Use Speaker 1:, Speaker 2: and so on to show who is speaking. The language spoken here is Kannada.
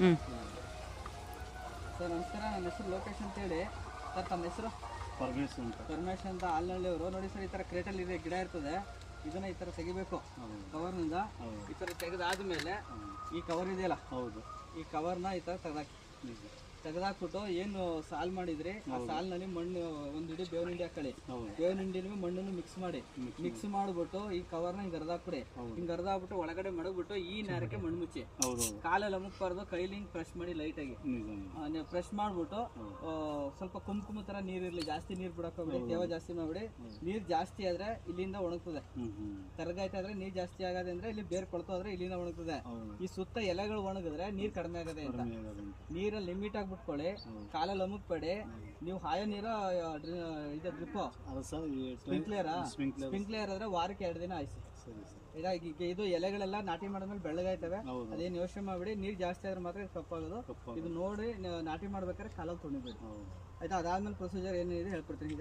Speaker 1: ಹ್ಞೂ
Speaker 2: ಸರ್ ನಮಸ್ಕಾರ. ನನ್ನ ಹೆಸರು ಲೋಕೇಶ್ ಅಂತೇಳಿ. ಸರ್ ತಮ್ಮ ಹೆಸರು?
Speaker 3: ಪರಮೇಶ್ ಅಂತ.
Speaker 2: ಪರಮೇಶ್ ಅಂತ ಆಲ್ನಳ್ಳಿಯವರು ನೋಡಿ ಸರ್ ಈ ಥರ ಕ್ರೇಟಲ್ಲಿ ಇದೆ ಗಿಡ ಇರ್ತದೆ. ಇದನ್ನ ಈ ಥರ ತೆಗಿಬೇಕು. ಕವರ್ನಿಂದ
Speaker 3: ಹೌದು.
Speaker 2: ಈ ಥರ ತೆಗೆದಾದ್ಮೇಲೆ ಈ ಕವರ್ ಇದೆಯಲ್ಲ
Speaker 3: ಹೌದು.
Speaker 2: ಈ ಕವರ್ನ ಈ ಥರ ತೆಗ್ದಾಕಿ. ತೆಗೆದಾಕ್ಬಿಟ್ಟು ಏನು ಸಾಲ್ ಮಾಡಿದ್ರಿ ಆ ಸಾಲ್ನಲ್ಲಿ ಮಣ್ಣು ಒಂದು ಹಿಡಿ ಬೇವಿನ ಹಿಂಡಿ ಹಾಕೊಳ್ಳಿ ಬೇವಿನ ಹಿಂಡಿನೂ ಮಣ್ಣನ್ನು ಮಿಕ್ಸ್ ಮಾಡಿ. ಮಿಕ್ಸ್ ಮಾಡ್ಬಿಟ್ಟು ಈ ಕವರ್ನ ಹಿಂಗ್ ಅರ್ದಾಕ್ಬಿಡಿ. ಹಿಂಗ್ ಹರಿದಾಕ್ಬಿಟ್ಟು ಒಳಗಡೆ ಮಡಗ್ಬಿಟ್ಟು ಈ ನೇರಕ್ಕೆ ಮಣ್ಣು ಮುಚ್ಚಿ. ಕಾಲಲ್ಲಿ ಅಮುಕ್ಬಾರ್ದು ಕೈಲಿ ಹಿಂಗ್ ಫ್ರೆಶ್ ಮಾಡಿ
Speaker 3: ಲೈಟ್
Speaker 2: ಆಗಿ. ಫ್ರೆಶ್ ಮಾಡ್ಬಿಟ್ಟು ಸ್ವಲ್ಪ ಕುಂಕುಮ ತರ ನೀರ್ ಇರ್ಲಿ ಜಾಸ್ತಿ ನೀರ್ ಬಿಡಕ್ ಹೋಗ್ಬಿಡಿ ತೇವ ಜಾಸ್ತಿ ಮಾಡ್ಬಿಡಿ. ನೀರ್ ಜಾಸ್ತಿ ಆದ್ರೆ ಇಲ್ಲಿಂದ ಒಣಗ್ತದೆ. ಕರ್ಗಾಯ್ತ ಆದ್ರೆ ನೀರ್ ಜಾಸ್ತಿ ಆಗದೆ ಅಂದ್ರೆ ಇಲ್ಲಿ ಬೇರ್ ಕೊಳ್ತೋದ್ರೆ ಇಲ್ಲಿಂದ ಒಣಗ್ತದೆ. ಈ ಸುತ್ತ ಎಲೆಗಳು ಒಣಗಿದ್ರೆ ನೀರ್ ಕಡಿಮೆ ಆಗದೆ ಅಂತ. ನೀರಲ್ಲಿ ಲಿಮಿಟ್ ಆಗ್ಬಿಟ್ಕೊಳ್ಳಿ ಕಾಲಲ್ಲಿ ಅಮುಕ್ಬೇಡಿ ನೀವು ಹಾಯೋ ನೀರ ಇದು ಡ್ರಿಪ್
Speaker 3: ಸ್ಪಿಂಕ್ಲೇರ್
Speaker 2: ಸ್ಪ್ರಿಂಕ್ಲೇರ
Speaker 3: ಸ್ಪ್ರಿಂಕ್ಲೇರ್
Speaker 2: ಆದ್ರೆ ವಾರಕ್ಕೆ ಎರಡು ದಿನ
Speaker 3: ಆಯ್ತು.
Speaker 2: ಈಗ ಇದು ಎಲೆಗಳೆಲ್ಲ ನಾಟಿ ಮಾಡಿದ್ಮೇಲೆ
Speaker 3: ಬೆಳಗಾಯ್ತವೆ
Speaker 2: ಅದೇನು ಯೋಚನೆ ಮಾಡ್ಬಿಡಿ ನೀರ್ ಜಾಸ್ತಿ ಆದ್ರೆ ಮಾತ್ರ ತಪ್ಪಾಗೋದು. ಕಪ್ಪಾಗೋದು ಇದು ನೋಡಿ ನಾಟಿ ಮಾಡ್ಬೇಕಾದ್ರೆ ಕಾಲಲ್ಲಿ ತುಣಿಬೇಡಿ ಆಯ್ತಾ ಅದಾದ್ಮೇಲೆ ಪ್ರೊಸೀಜರ್ ಏನಿದೆ ಹೇಳ್ಕೊಡ್ತೀನಿ.